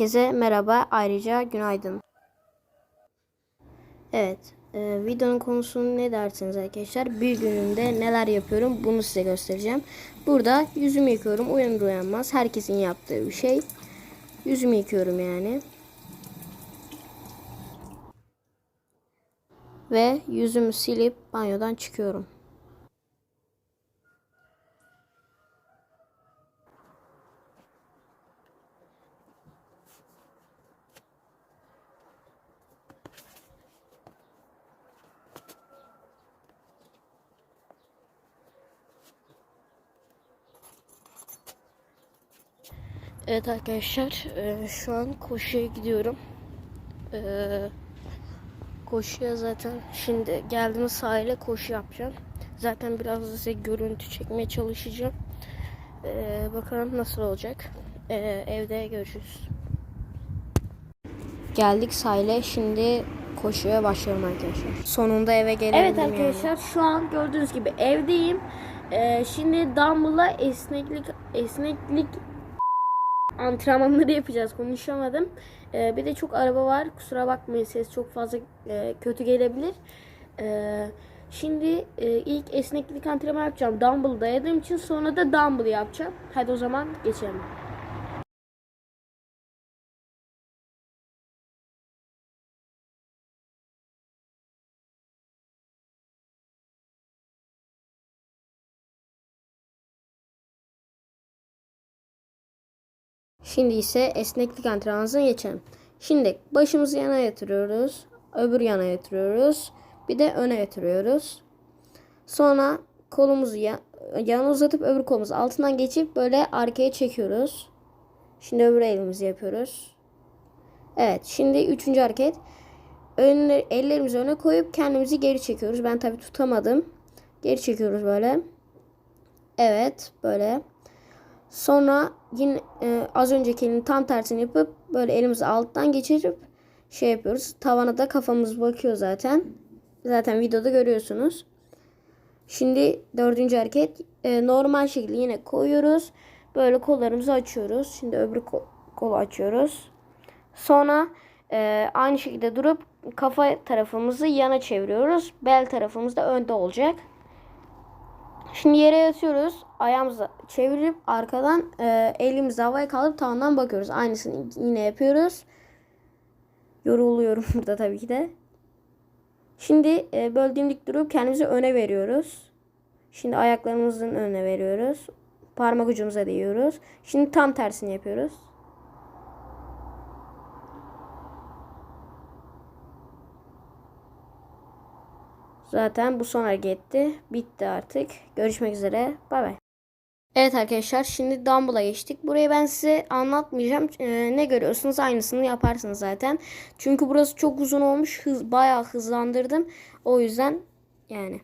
Herkese merhaba ayrıca günaydın. Evet e, videonun konusu ne dersiniz arkadaşlar bir günümde neler yapıyorum bunu size göstereceğim. Burada yüzümü yıkıyorum uyanır uyanmaz herkesin yaptığı bir şey. Yüzümü yıkıyorum yani. Ve yüzümü silip banyodan çıkıyorum. Evet arkadaşlar e, şu an koşuya gidiyorum. E, koşuya zaten şimdi geldim sahile koşu yapacağım. Zaten biraz da size görüntü çekmeye çalışacağım. E, bakalım nasıl olacak. E, evde görüşürüz. Geldik sahile şimdi koşuya başlıyorum arkadaşlar. Sonunda eve gelebildim Evet arkadaşlar şu an gördüğünüz gibi evdeyim. Ee, şimdi dumbbell'la esneklik esneklik antrenmanları yapacağız. Konuşamadım. Ee, bir de çok araba var. Kusura bakmayın ses çok fazla e, kötü gelebilir. Ee, şimdi e, ilk esneklik antrenmanı yapacağım. Dumbbell dayadığım için sonra da dumbbell yapacağım. Hadi o zaman geçelim. Şimdi ise esneklik antrenmanına geçelim. Şimdi başımızı yana yatırıyoruz. Öbür yana yatırıyoruz. Bir de öne yatırıyoruz. Sonra kolumuzu ya, yana uzatıp öbür kolumuzu altından geçip böyle arkaya çekiyoruz. Şimdi öbür elimizi yapıyoruz. Evet şimdi üçüncü hareket. Önle, ellerimizi öne koyup kendimizi geri çekiyoruz. Ben tabi tutamadım. Geri çekiyoruz böyle. Evet böyle. Sonra yine e, az öncekinin tam tersini yapıp böyle elimizi alttan geçirip şey yapıyoruz. Tavana da kafamız bakıyor zaten. Zaten videoda görüyorsunuz. Şimdi dördüncü hareket e, normal şekilde yine koyuyoruz. Böyle kollarımızı açıyoruz. Şimdi öbür kol, kolu açıyoruz. Sonra e, aynı şekilde durup kafa tarafımızı yana çeviriyoruz. Bel tarafımız da önde olacak. Şimdi yere yatıyoruz. Ayağımızı çevirip arkadan e, elimizi havaya kaldırıp tavandan bakıyoruz. Aynısını yine yapıyoruz. Yoruluyorum burada tabii ki de. Şimdi e, böyle dimdik durup kendimizi öne veriyoruz. Şimdi ayaklarımızın önüne veriyoruz. Parmak ucumuza değiyoruz. Şimdi tam tersini yapıyoruz. Zaten bu son hareketti. Bitti artık. Görüşmek üzere. Bay bay. Evet arkadaşlar şimdi Dumble'a geçtik. Burayı ben size anlatmayacağım. Ee, ne görüyorsunuz aynısını yaparsınız zaten. Çünkü burası çok uzun olmuş. Hız, bayağı hızlandırdım. O yüzden yani.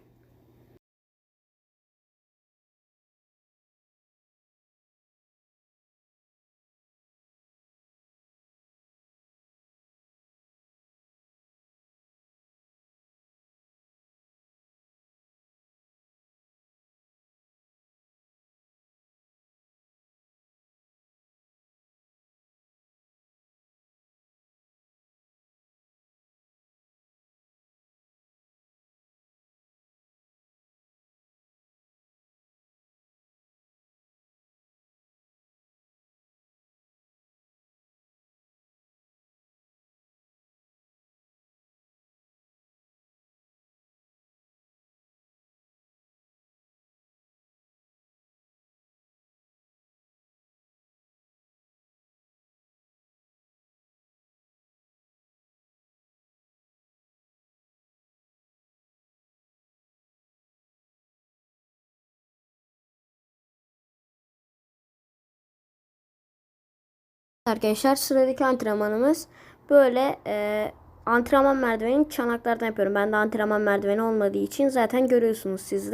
Arkadaşlar sıradaki antrenmanımız böyle e, antrenman merdiveni çanaklardan yapıyorum. Ben de antrenman merdiveni olmadığı için zaten görüyorsunuz siz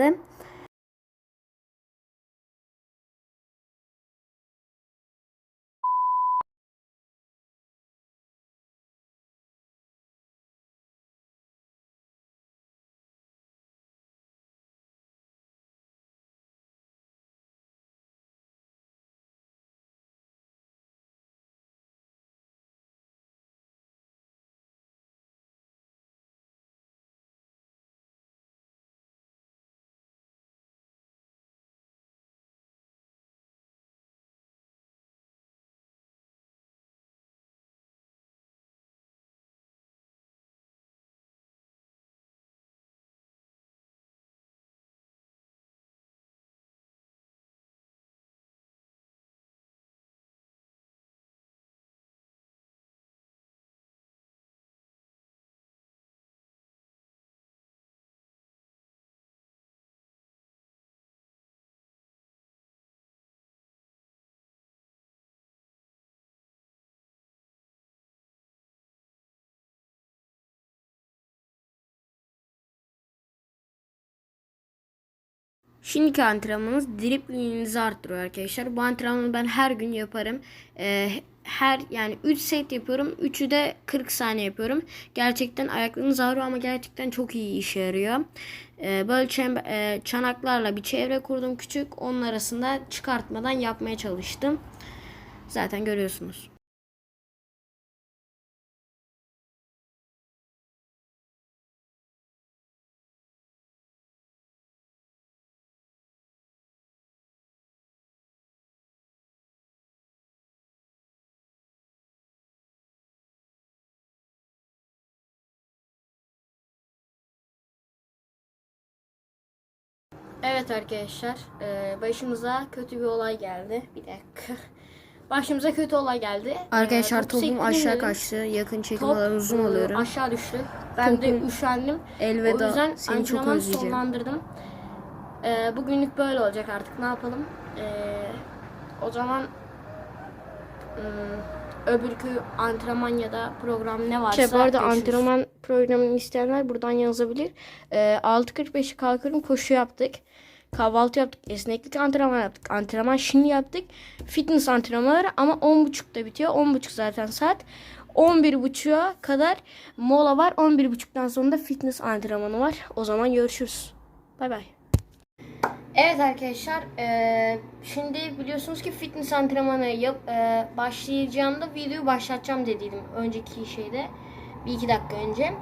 Şimdiki antrenmanımız driplinginizi arttırıyor arkadaşlar. Bu antrenmanı ben her gün yaparım. Ee, her yani 3 set yapıyorum. 3'ü de 40 saniye yapıyorum. Gerçekten ayaklarınız ağrıyor ama gerçekten çok iyi işe yarıyor. Ee, böyle çember, e, çanaklarla bir çevre kurdum küçük. Onun arasında çıkartmadan yapmaya çalıştım. Zaten görüyorsunuz. Evet arkadaşlar, e, başımıza kötü bir olay geldi. Bir dakika. Başımıza kötü olay geldi. Arkadaşlar E, topu topum sektirdim aşağı kaçtı. Yakın çekim Top alanı zoom e, alıyorum. aşağı düştü. Ben de Topum üşendim. elveda. O yüzden Seni çok özleyeceğim. sonlandırdım. E, bugünlük böyle olacak artık. Ne yapalım? O zaman ım, öbürkü antrenman ya da program ne varsa Şey, bu arada görüşürüz. antrenman programını isteyenler buradan yazabilir. Ee, 6.45'e kalkıyorum koşu yaptık. Kahvaltı yaptık. Esneklik antrenman yaptık. Antrenman şimdi yaptık. Fitness antrenmanları ama 10.30'da bitiyor. 10.30 zaten saat. 11.30'a kadar mola var. 11.30'dan sonra da fitness antrenmanı var. O zaman görüşürüz. Bay bay. Evet arkadaşlar, eee, şimdi biliyorsunuz ki fitness antrenmanı yap, eee, başlayacağımda videoyu başlatacağım dediydim önceki şeyde bir iki dakika önce.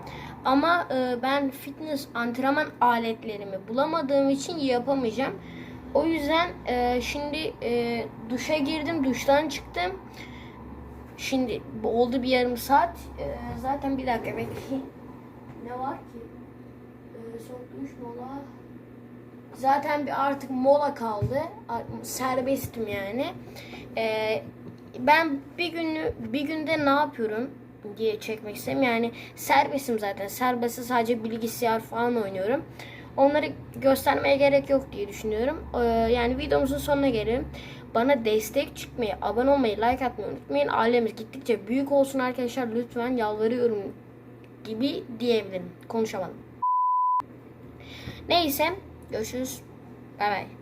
Ama eee, ben fitness antrenman aletlerimi bulamadığım için yapamayacağım. O yüzden eee, şimdi eee, duşa girdim, duştan çıktım. Şimdi oldu bir yarım saat. Eee, zaten bir dakika bekleyin. Ne var ki? Eee soğuk duş mola. Zaten bir artık mola kaldı. Serbestim yani. Ee, ben bir günü bir günde ne yapıyorum diye çekmek istedim. Yani serbestim zaten. Serbestte sadece bilgisayar falan oynuyorum. Onları göstermeye gerek yok diye düşünüyorum. Ee, yani videomuzun sonuna gelelim. Bana destek çıkmayı, abone olmayı, like atmayı unutmayın. Ailemiz gittikçe büyük olsun arkadaşlar. Lütfen yalvarıyorum gibi diyebilirim. Konuşamadım. Neyse görüşürüz. Bay bay.